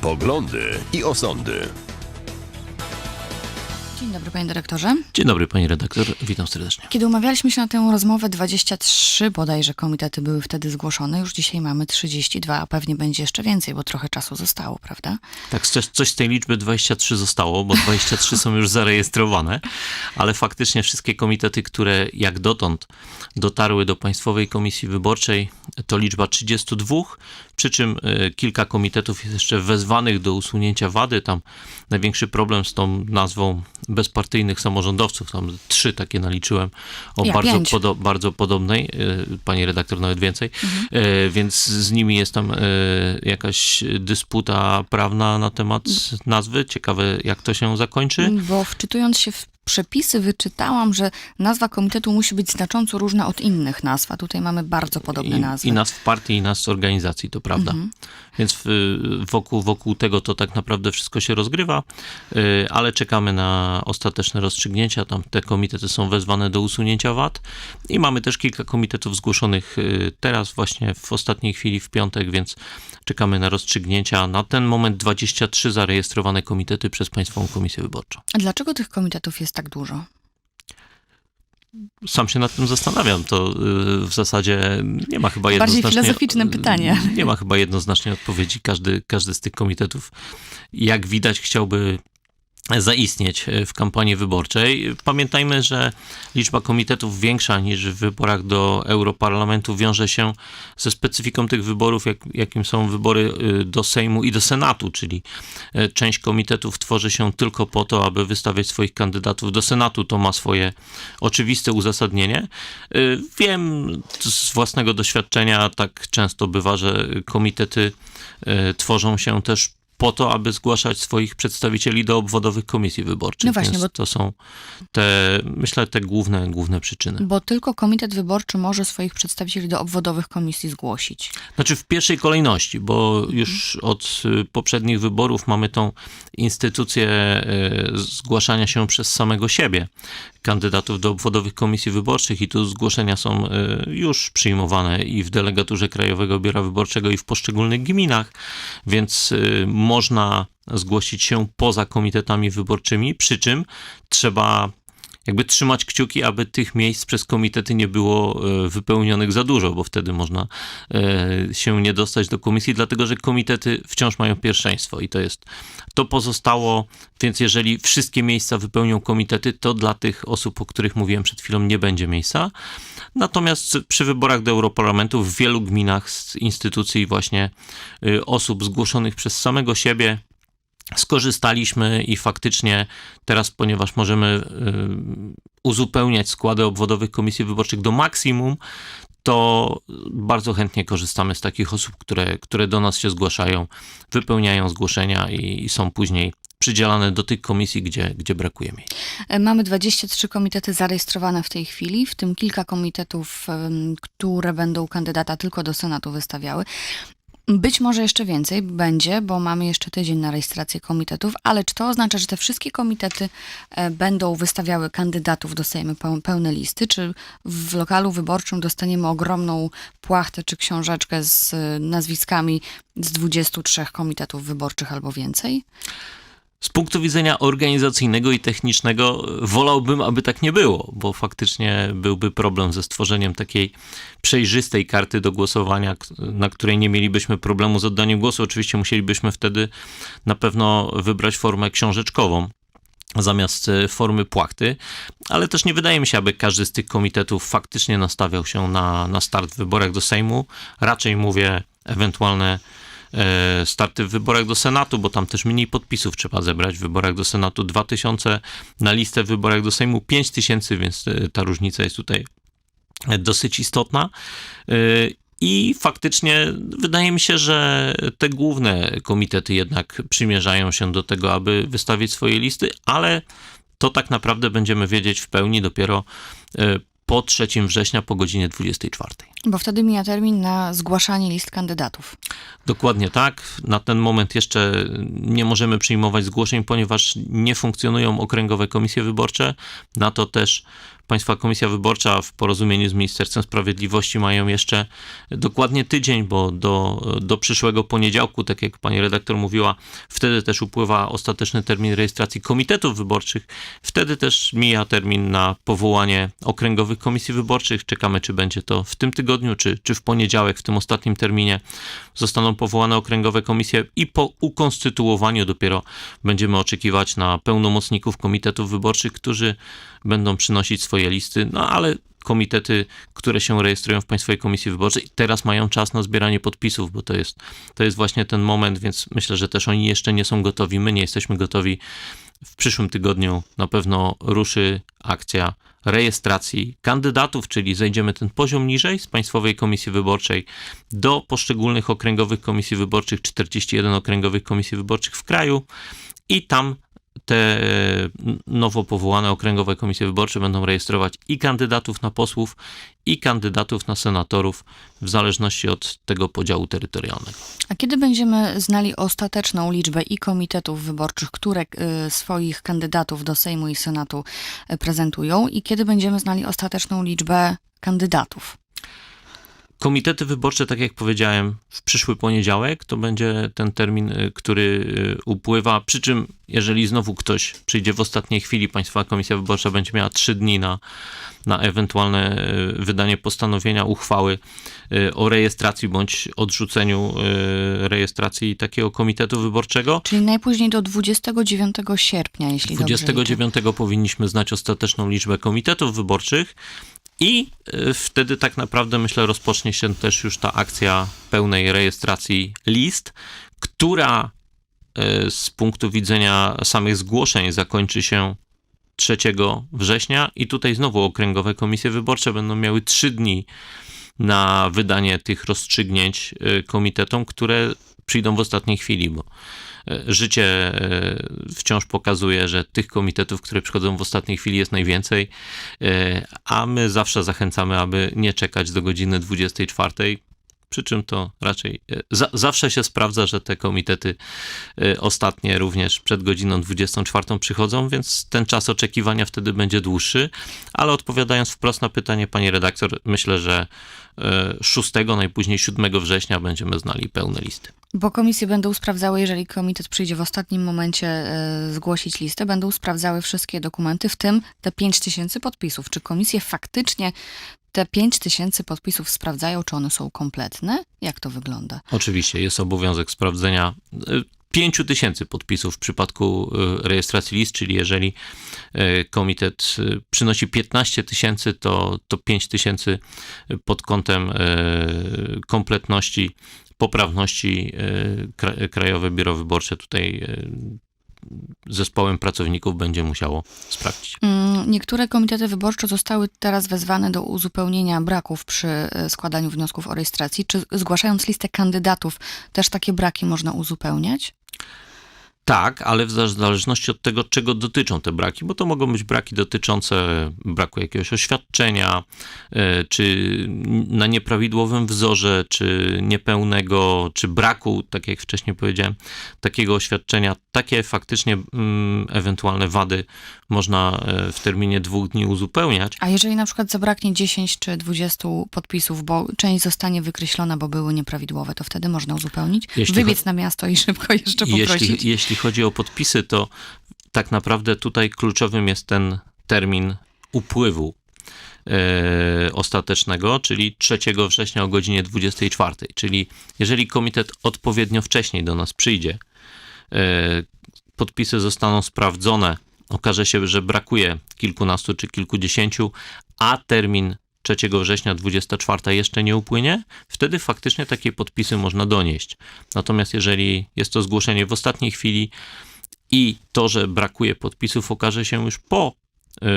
Poglądy i osądy. Dzień dobry, panie dyrektorze. Dzień dobry, pani redaktor, witam serdecznie. Kiedy umawialiśmy się na tę rozmowę, 23 bodajże komitety były wtedy zgłoszone. Już dzisiaj mamy 32, a pewnie będzie jeszcze więcej, bo trochę czasu zostało, prawda? Tak, coś, coś z tej liczby 23 zostało, bo 23 są już zarejestrowane, ale faktycznie wszystkie komitety, które jak dotąd dotarły do Państwowej Komisji Wyborczej, to liczba 32, przy czym y, kilka komitetów jest jeszcze wezwanych do usunięcia wady. Tam największy problem z tą nazwą bezpartyjnych samorządowców, tam trzy takie naliczyłem, o Ja bardzo, podo- bardzo podobnej, y, pani redaktor nawet więcej, Y, więc z nimi jest tam jakaś dysputa prawna na temat nazwy. Ciekawe, jak to się zakończy. Bo wczytując się w przepisy, wyczytałam, że nazwa komitetu musi być znacząco różna od innych nazw, a tutaj mamy bardzo podobne I, nazwy. I nazw partii, i nazw organizacji, to prawda. Więc w, wokół, wokół tego to tak naprawdę wszystko się rozgrywa, y, ale czekamy na ostateczne rozstrzygnięcia. Tam te komitety są wezwane do usunięcia wad i mamy też kilka komitetów zgłoszonych y, teraz, właśnie w ostatniej chwili, w piątek, więc czekamy na rozstrzygnięcia. Na ten moment 23 zarejestrowane komitety przez Państwową Komisję Wyborczą. A Dlaczego tych komitetów jest tak dużo? Sam się nad tym zastanawiam. To y, w zasadzie nie ma chyba Bardziej jednoznacznie... filozoficzne pytanie. Nie ma chyba jednoznacznej odpowiedzi. Każdy, każdy z tych komitetów, jak widać, chciałby zaistnieć w kampanii wyborczej. Pamiętajmy, że liczba komitetów większa niż w wyborach do Europarlamentu wiąże się ze specyfiką tych wyborów, jak, jakim są wybory y, do Sejmu i do Senatu, czyli e, część komitetów tworzy się tylko po to, aby wystawiać swoich kandydatów do Senatu. To ma swoje oczywiste uzasadnienie. Wiem z własnego doświadczenia, tak często bywa, że komitety tworzą się też po to, aby zgłaszać swoich przedstawicieli do obwodowych komisji wyborczych. No właśnie, Więc bo- to są te, myślę, te główne, główne przyczyny. Bo tylko komitet wyborczy może swoich przedstawicieli do obwodowych komisji zgłosić. Znaczy w pierwszej kolejności, bo już od y, poprzednich wyborów mamy tą instytucję y, zgłaszania się przez samego siebie kandydatów do obwodowych komisji wyborczych i tu zgłoszenia są y, już przyjmowane i w delegaturze Krajowego Biura Wyborczego i w poszczególnych gminach, więc y, można zgłosić się poza komitetami wyborczymi, przy czym trzeba jakby trzymać kciuki, aby tych miejsc przez komitety nie było e, wypełnionych za dużo, bo wtedy można e, się nie dostać do komisji, dlatego że komitety wciąż mają pierwszeństwo i to jest to pozostało, więc jeżeli wszystkie miejsca wypełnią komitety, to dla tych osób, o których mówiłem przed chwilą, nie będzie miejsca. Natomiast przy wyborach do Europarlamentu w wielu gminach z instytucji właśnie y, osób zgłoszonych przez samego siebie skorzystaliśmy i faktycznie teraz, ponieważ możemy y, uzupełniać składy obwodowych komisji wyborczych do maksimum, to bardzo chętnie korzystamy z takich osób, które, które do nas się zgłaszają, wypełniają zgłoszenia i, i są później przydzielane do tych komisji, gdzie, gdzie brakuje miejsc. Mamy 23 komitety zarejestrowane w tej chwili, w tym kilka komitetów, które będą kandydata tylko do Senatu wystawiały. Być może jeszcze więcej będzie, bo mamy jeszcze tydzień na rejestrację komitetów, ale czy to oznacza, że te wszystkie komitety e, będą wystawiały kandydatów do Sejmu peł- pełne listy, czy w lokalu wyborczym dostaniemy ogromną płachtę czy książeczkę z e, nazwiskami z 23 komitetów wyborczych albo więcej? Z punktu widzenia organizacyjnego i technicznego wolałbym, aby tak nie było, bo faktycznie byłby problem ze stworzeniem takiej przejrzystej karty do głosowania, na której nie mielibyśmy problemu z oddaniem głosu. Oczywiście musielibyśmy wtedy na pewno wybrać formę książeczkową zamiast e, formy płachty, ale też nie wydaje mi się, aby każdy z tych komitetów faktycznie nastawiał się na, na start w wyborach do Sejmu. Raczej mówię ewentualne e, starty w wyborach do Senatu, bo tam też mniej podpisów trzeba zebrać. W wyborach do Senatu 2000, na listę w wyborach do Sejmu 5000, więc e, ta różnica jest tutaj e, dosyć istotna. E, I faktycznie wydaje mi się, że te główne komitety jednak przymierzają się do tego, aby wystawić swoje listy, ale to tak naprawdę będziemy wiedzieć w pełni dopiero e, po 3 września po godzinie 24. Bo wtedy mija termin na zgłaszanie list kandydatów. Dokładnie tak. Na ten moment jeszcze nie możemy przyjmować zgłoszeń, ponieważ nie funkcjonują okręgowe komisje wyborcze. Na to też Państwa Komisja Wyborcza w porozumieniu z Ministerstwem Sprawiedliwości mają jeszcze dokładnie tydzień, bo do, do przyszłego poniedziałku, tak jak pani redaktor mówiła, wtedy też upływa ostateczny termin rejestracji komitetów wyborczych. Wtedy też mija termin na powołanie okręgowych komisji wyborczych. Czekamy, czy będzie to w tym tygodniu, czy, czy w poniedziałek, w tym ostatnim terminie zostaną powołane okręgowe komisje i po ukonstytuowaniu dopiero będziemy oczekiwać na pełnomocników komitetów wyborczych, którzy będą przynosić swoje listy, no ale komitety, które się rejestrują w Państwowej Komisji Wyborczej, teraz mają czas na zbieranie podpisów, bo to jest, to jest właśnie ten moment, więc myślę, że też oni jeszcze nie są gotowi. My nie jesteśmy gotowi. W przyszłym tygodniu na pewno ruszy akcja rejestracji kandydatów, czyli zejdziemy ten poziom niżej z Państwowej Komisji Wyborczej do poszczególnych okręgowych komisji wyborczych, 41 okręgowych komisji wyborczych w kraju i tam te nowo powołane okręgowe komisje wyborcze będą rejestrować i kandydatów na posłów, i kandydatów na senatorów, w zależności od tego podziału terytorialnego. A kiedy będziemy znali ostateczną liczbę i komitetów wyborczych, które y, swoich kandydatów do Sejmu i Senatu y, prezentują, i kiedy będziemy znali ostateczną liczbę kandydatów? Komitety wyborcze, tak jak powiedziałem, w przyszły poniedziałek to będzie ten termin, y, który y, upływa. Przy czym, jeżeli znowu ktoś przyjdzie w ostatniej chwili, Państwowa Komisja Wyborcza będzie miała trzy dni na, na ewentualne y, wydanie postanowienia, uchwały o rejestracji bądź odrzuceniu rejestracji takiego komitetu wyborczego. Czyli najpóźniej do 29 sierpnia, jeśli 29 dobrze powinniśmy znać ostateczną liczbę komitetów wyborczych. I y, wtedy tak naprawdę myślę rozpocznie się też już ta akcja pełnej rejestracji list, która y, z punktu widzenia samych zgłoszeń zakończy się 3 września. I tutaj znowu okręgowe komisje wyborcze będą miały 3 dni na wydanie tych rozstrzygnięć y, komitetom, które przyjdą w ostatniej chwili, bo życie e, wciąż pokazuje, że tych komitetów, które przychodzą w ostatniej chwili jest najwięcej, e, a my zawsze zachęcamy, aby nie czekać do godziny 24. Przy czym to raczej e, za, zawsze się sprawdza, że te komitety ostatnie również przed godziną 24 przychodzą, więc ten czas oczekiwania wtedy będzie dłuższy. Ale odpowiadając wprost na pytanie pani redaktor, myślę, że 6, najpóźniej 7 września będziemy znali pełne listy. Bo komisje będą sprawdzały, jeżeli komitet przyjdzie w ostatnim momencie e, zgłosić listę, będą sprawdzały wszystkie dokumenty, w tym te 5 tysięcy podpisów. Czy komisje faktycznie te 5 tysięcy podpisów sprawdzają, czy one są kompletne? Jak to wygląda? Oczywiście, jest obowiązek sprawdzenia. 5 e, tysięcy podpisów w przypadku e, rejestracji list, czyli jeżeli komitet przynosi 15 tysięcy, to, to 5 tysięcy pod kątem kompletności poprawności Krajowe Biuro Wyborcze tutaj zespołem pracowników będzie musiało sprawdzić. Mm, niektóre komitety wyborcze zostały teraz wezwane do uzupełnienia braków przy e, składaniu wniosków o rejestracji. Czy zgłaszając listę kandydatów też takie braki można uzupełniać? Tak, ale w zależności od tego, czego dotyczą te braki, bo to mogą być braki dotyczące braku jakiegoś oświadczenia, e, czy na nieprawidłowym wzorze, czy niepełnego, czy braku, tak jak wcześniej powiedziałem, takiego oświadczenia. Takie faktycznie mm, ewentualne wady można e, w terminie dwóch dni uzupełniać. A jeżeli na przykład zabraknie 10 czy 20 podpisów, bo część zostanie wykreślona, bo były nieprawidłowe, to wtedy można uzupełnić? Jeśli Wybiec na miasto i szybko jeszcze poprosić? Jeśli, jeśli chodzi o podpisy, to tak naprawdę tutaj kluczowym jest ten termin upływu e, ostatecznego, czyli 3 września o godzinie 24. Czyli jeżeli komitet odpowiednio wcześniej do nas przyjdzie, e, podpisy zostaną sprawdzone, okaże się, że brakuje kilkunastu czy kilkudziesięciu, a termin 3 września 24 jeszcze nie upłynie, wtedy faktycznie takie podpisy można donieść. Natomiast jeżeli jest to zgłoszenie w ostatniej chwili i to, że brakuje podpisów, okaże się już po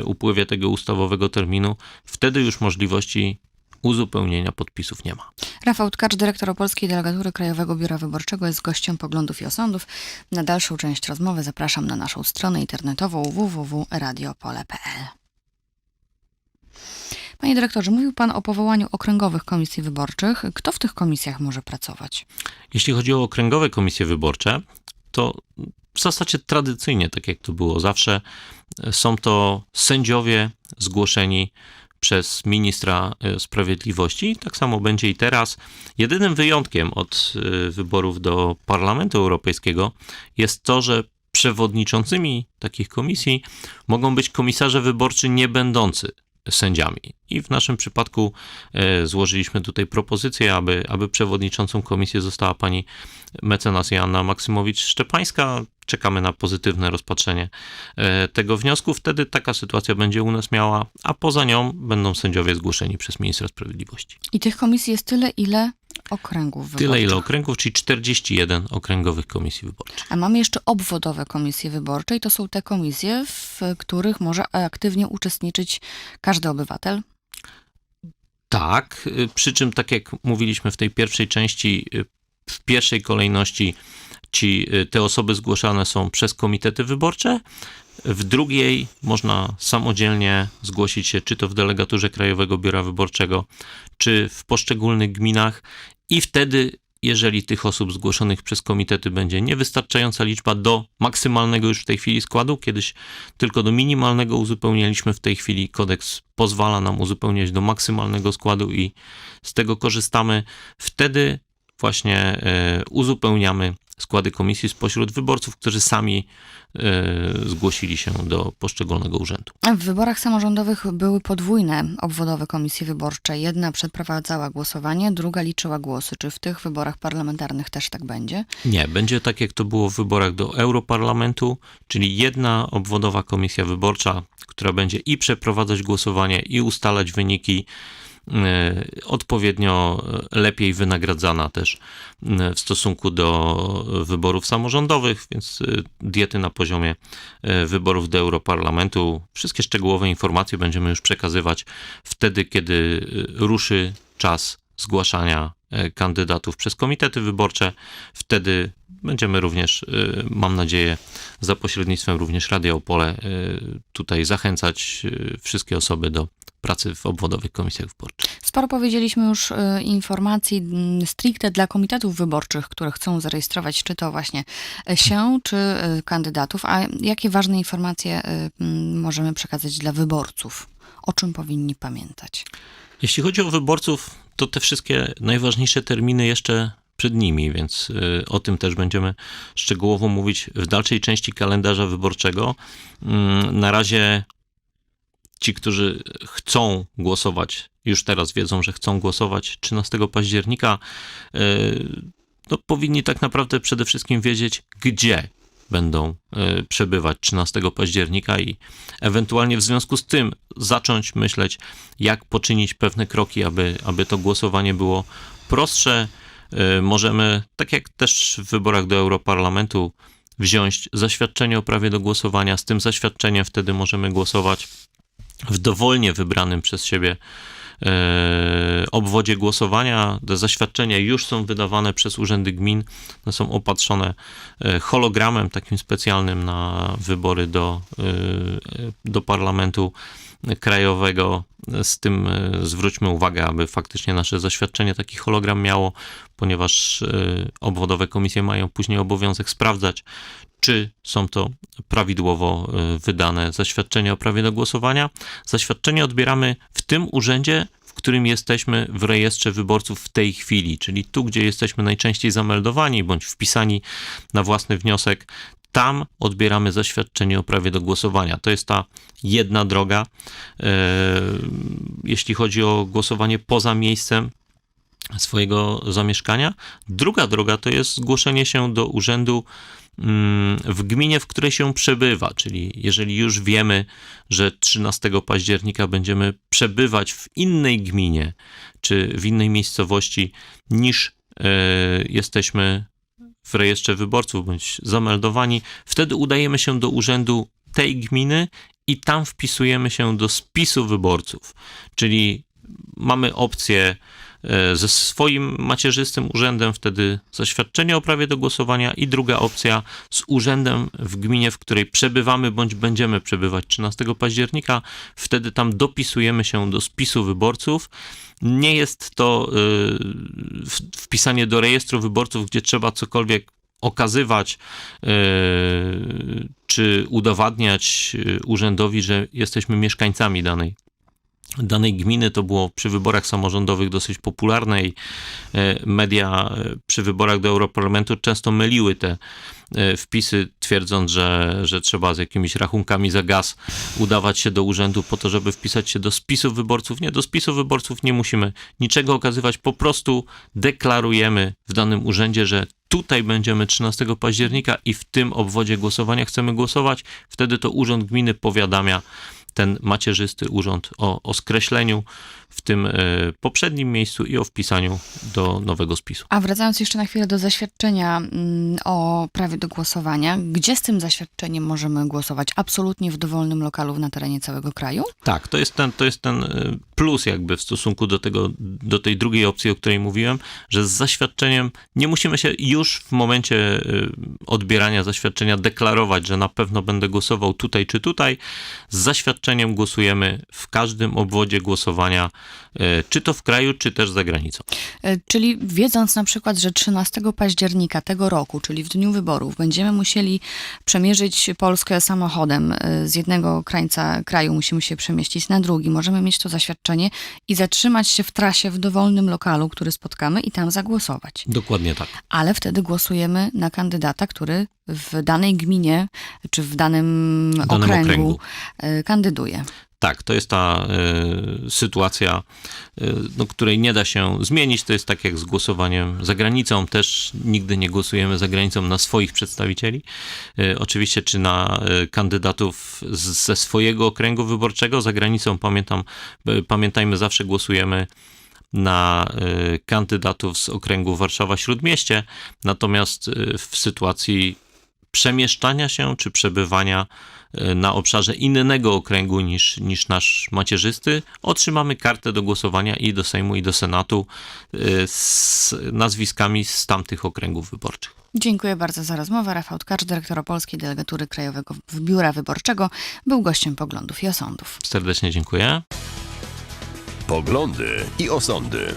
y, upływie tego ustawowego terminu, wtedy już możliwości uzupełnienia podpisów nie ma. Rafał Tkacz, dyrektor Opolskiej Delegatury Krajowego Biura Wyborczego jest gościem Poglądów i Osądów. Na dalszą część rozmowy zapraszam na naszą stronę internetową www.radiopole.pl. Panie dyrektorze, mówił Pan o powołaniu okręgowych komisji wyborczych. Kto w tych komisjach może pracować? Jeśli chodzi o okręgowe komisje wyborcze, to w zasadzie tradycyjnie, tak jak to było zawsze, są to sędziowie zgłoszeni przez ministra e, sprawiedliwości. Tak samo będzie i teraz. Jedynym wyjątkiem od e, wyborów do Parlamentu Europejskiego jest to, że przewodniczącymi takich komisji mogą być komisarze wyborczy nie będący sędziami. I w naszym przypadku e, złożyliśmy tutaj propozycję, aby, aby przewodniczącą komisji została pani mecenas Joanna Maksymowicz-Szczepańska. Czekamy na pozytywne rozpatrzenie e, tego wniosku. Wtedy taka sytuacja będzie u nas miała, a poza nią będą sędziowie zgłoszeni przez ministra sprawiedliwości. I tych komisji jest tyle, ile okręgów wyborczych. Tyle ile okręgów, czyli 41 okręgowych komisji wyborczych. A mamy jeszcze obwodowe komisje wyborcze i to są te komisje, w których może aktywnie uczestniczyć każdy obywatel. Tak, y, przy czym tak jak mówiliśmy w tej pierwszej części, y, w pierwszej kolejności ci, y, te osoby zgłaszane są przez komitety wyborcze, w drugiej można samodzielnie zgłosić się czy to w delegaturze Krajowego Biura Wyborczego, czy w poszczególnych gminach. I wtedy jeżeli tych osób zgłoszonych przez komitety będzie niewystarczająca liczba do maksymalnego już w tej chwili składu, kiedyś tylko do minimalnego uzupełnialiśmy, w tej chwili kodeks pozwala nam uzupełniać do maksymalnego składu i z tego korzystamy. Wtedy właśnie e, uzupełniamy składy komisji spośród wyborców, którzy sami e, zgłosili się do poszczególnego urzędu. W wyborach samorządowych były podwójne obwodowe komisje wyborcze. Jedna przeprowadzała głosowanie, druga liczyła głosy. Czy w tych wyborach parlamentarnych też tak będzie? Nie, będzie tak jak to było w wyborach do Europarlamentu, czyli jedna obwodowa komisja wyborcza, która będzie i przeprowadzać głosowanie, i ustalać wyniki odpowiednio lepiej wynagradzana też e, w stosunku do wyborów samorządowych, więc e, diety na poziomie wyborów do Europarlamentu. Wszystkie szczegółowe informacje będziemy już przekazywać wtedy, kiedy ruszy czas zgłaszania e, kandydatów przez komitety wyborcze. Wtedy będziemy również, e, mam nadzieję, za pośrednictwem również Radia Opole e, tutaj zachęcać wszystkie osoby do pracy w obwodowych komisjach wyborczych. Sporo powiedzieliśmy już informacji mm, stricte dla komitetów wyborczych, które chcą zarejestrować czy to właśnie się, czy kandydatów. A jakie ważne informacje możemy przekazać dla wyborców? O czym powinni pamiętać? Jeśli chodzi o wyborców, to te wszystkie najważniejsze terminy jeszcze przed nimi, więc y, o tym też będziemy szczegółowo mówić w dalszej części kalendarza wyborczego. Mm, Na razie ci, którzy chcą głosować, już teraz wiedzą, że chcą głosować 13 października, y, no, powinni tak naprawdę przede wszystkim wiedzieć, gdzie będą y, przebywać 13 października i ewentualnie w związku z tym zacząć myśleć, jak poczynić pewne kroki, aby, aby to głosowanie było prostsze. Y, Możemy, tak jak też w wyborach do Europarlamentu, wziąć zaświadczenie o prawie do głosowania. Z tym zaświadczeniem wtedy możemy głosować w dowolnie wybranym przez siebie e, obwodzie głosowania. Te zaświadczenia już są wydawane przez urzędy gmin. One są opatrzone e, hologramem takim specjalnym na wybory do, e, do parlamentu krajowego. Z tym e, zwróćmy uwagę, aby faktycznie nasze zaświadczenie taki hologram miało, ponieważ e, obwodowe komisje mają później obowiązek sprawdzać, czy są to prawidłowo e, wydane zaświadczenia o prawie do głosowania. Zaświadczenie odbieramy w tym urzędzie, w którym jesteśmy w rejestrze wyborców w tej chwili, czyli tu, gdzie jesteśmy najczęściej zameldowani bądź wpisani na własny wniosek. Tam odbieramy zaświadczenie o prawie do głosowania. To jest ta jedna droga. E, Jeśli chodzi o głosowanie poza miejscem, swojego zamieszkania. Druga droga to jest zgłoszenie się do urzędu mm, w gminie, w której się przebywa, czyli jeżeli już wiemy, że 13 października będziemy przebywać w innej gminie czy w innej miejscowości niż e, jesteśmy w rejestrze wyborców bądź zameldowani, wtedy udajemy się do urzędu tej gminy i tam wpisujemy się do spisu wyborców, czyli mamy opcję ze swoim macierzystym urzędem, wtedy zaświadczenie o prawie do głosowania i druga opcja z urzędem w gminie, w której przebywamy bądź będziemy przebywać 13 października. Wtedy tam dopisujemy się do spisu wyborców. Nie jest to w- wpisanie do rejestru wyborców, gdzie trzeba cokolwiek okazywać y, czy udowadniać urzędowi, że jesteśmy mieszkańcami danej danej gminy. To było przy wyborach samorządowych dosyć popularne i e, media e, przy wyborach do Europarlamentu często myliły te e, wpisy, twierdząc, że, że trzeba z jakimiś rachunkami za gaz udawać się do urzędu po to, żeby wpisać się do spisu wyborców. Nie, do spisu wyborców nie musimy niczego okazywać, po prostu deklarujemy w danym urzędzie, że tutaj będziemy 13 października i w tym obwodzie głosowania chcemy głosować. Wtedy to urząd gminy powiadamia ten macierzysty urząd o, o skreśleniu w tym e, poprzednim miejscu i o wpisaniu do nowego spisu. A wracając jeszcze na chwilę do zaświadczenia mm, o prawie do głosowania, gdzie z tym zaświadczeniem możemy głosować? Absolutnie w dowolnym lokalu na terenie całego kraju? Tak, to jest ten, to jest ten y, plus jakby w stosunku do tego, do tej drugiej opcji, o której mówiłem, że z zaświadczeniem nie musimy się już w momencie y, odbierania zaświadczenia deklarować, że na pewno będę głosował tutaj czy tutaj. Z zaświadczeniem głosujemy w każdym obwodzie głosowania, czy to w kraju, czy też za granicą. E, Czyli wiedząc na przykład, że 13 października tego roku, czyli w dniu wyborów, będziemy musieli przemierzyć Polskę samochodem e, z jednego krańca kraju, musimy się przemieścić na drugi, możemy mieć to zaświadczenie i zatrzymać się w trasie w dowolnym lokalu, który spotkamy i tam zagłosować. Dokładnie tak. Ale wtedy głosujemy na kandydata, który w danej gminie czy w danym, danym okręgu, okręgu. e, kandyduje. Tak, to jest ta y, sytuacja, y, no, której nie da się zmienić. To jest tak jak z głosowaniem za granicą. Też nigdy nie głosujemy za granicą na swoich przedstawicieli. Y, oczywiście, czy na y, kandydatów z, ze swojego okręgu wyborczego. Za granicą, pamiętam, y, pamiętajmy, zawsze głosujemy na y, kandydatów z okręgu Warszawa-Śródmieście. Natomiast w sytuacji przemieszczania się czy przebywania e, na obszarze innego okręgu niż, niż nasz macierzysty, otrzymamy kartę do głosowania i do Sejmu, i do Senatu e, z nazwiskami z tamtych okręgów wyborczych. Dziękuję bardzo za rozmowę. Rafał Tkacz, dyrektor Opolskiej Delegatury Krajowego Biura Wyborczego, był gościem poglądów i osądów. Serdecznie dziękuję. Poglądy i osądy.